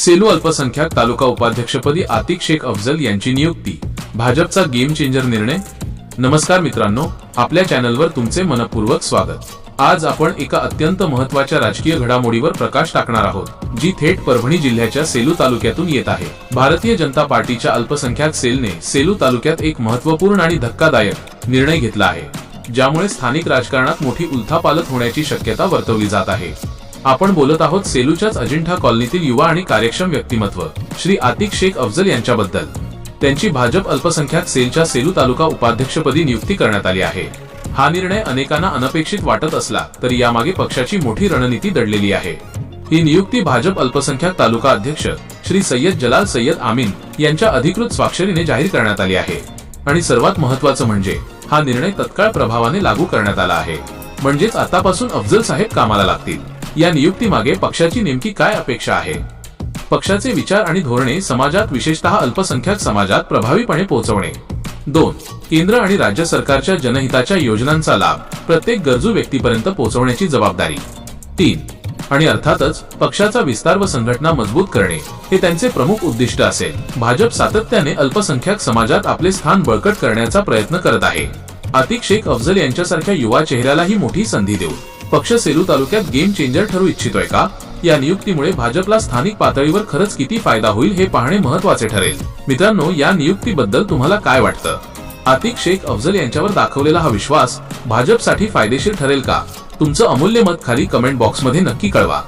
सेलू अल्पसंख्याक तालुका उपाध्यक्षपदी आतिक शेख अफजल यांची नियुक्ती. भाजपचा गेम चेंजर निर्णय? नमस्कार मित्रांनो आपल्या चॅनलवर तुमचे मनपूर्वक स्वागत. आज आपण एका अत्यंत महत्त्वाच्या राजकीय घडामोडीवर प्रकाश टाकणार आहोत जी थेट परभणी जिल्ह्याच्या सेलू तालुक्यातून येत आहे. भारतीय जनता पार्टीच्या अल्पसंख्याक सेलने सेलू तालुक्यात एक महत्त्वपूर्ण आणि धक्कादायक निर्णय घेतला आहे ज्यामुळे स्थानिक राजकारणात मोठी उलथापालत होण्याची शक्यता वर्तवली जात आहे. आपण बोलत आहोत सेलूच्याच अजिंठा कॉलनीतील युवा आणि कार्यक्षम व्यक्तिमत्व श्री आतिक शेख अफजल यांच्याबद्दल. त्यांची भाजप अल्पसंख्याक सेलच्या सेलू तालुका उपाध्यक्षपदी नियुक्ती करण्यात आली आहे. हा निर्णय अनेकांना अनपेक्षित वाटत असला तरी यामागे पक्षाची मोठी रणनीती दडलेली आहे. ही नियुक्ती भाजप अल्पसंख्याक तालुका अध्यक्ष श्री सय्यद जलाल सय्यद आमीन यांच्या अधिकृत स्वाक्षरीने जाहीर करण्यात आली आहे. आणि सर्वात महत्वाचं म्हणजे हा निर्णय तत्काळ प्रभावाने लागू करण्यात आला आहे. म्हणजेच आतापासून अफजल साहेब कामाला लागतील. या नियुक्तीमागे पक्षाची नेमकी काय अपेक्षा आहे? पक्षाचे विचार आणि धोरणे समाजात विशेषतः अल्पसंख्याक समाजात प्रभावीपणे पोहोचवणे दोन केंद्र आणि राज्य सरकारच्या जनहिताच्या योजनांचा लाभ प्रत्येक गरजू व्यक्तीपर्यंत पोहोचवण्याची जबाबदारी. तीन आणि अर्थातच पक्षाचा विस्तार व संघटना मजबूत करणे हे त्यांचे प्रमुख उद्दिष्ट असेल. भाजप सातत्याने अल्पसंख्याक समाजात आपले स्थान बळकट करण्याचा प्रयत्न करत आहे. आतिक शेख अफजल यांच्यासारख्या युवा चेहऱ्यालाही मोठी संधी देऊ. पक्ष सेलू तालुक्यात गेम चेंजर ठरू इच्छितोय का? या नियुक्तीमुळे भाजपला स्थानिक पातळीवर खरंच किती फायदा होईल हे पाहणे महत्त्वाचे ठरेल. मित्रांनो या नियुक्तीबद्दल तुम्हाला काय वाटतं? आतिक शेख अफजल यांच्यावर दाखवलेला हा विश्वास भाजपसाठी फायदेशीर ठरेल का? तुमचं अमूल्य मत खाली कमेंट बॉक्समध्ये नक्की कळवा.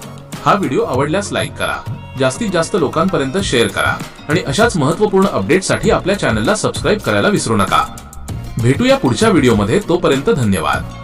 हा व्हिडिओ आवडल्यास लाईक करा. जास्तीत जास्त लोकांपर्यंत शेअर करा. आणि अशाच महत्त्वपूर्ण अपडेटसाठी आपल्या चॅनलला सबस्क्राईब करायला विसरू नका. भेटूया पुढच्या व्हिडिओमध्ये तोपर्यंत धन्यवाद.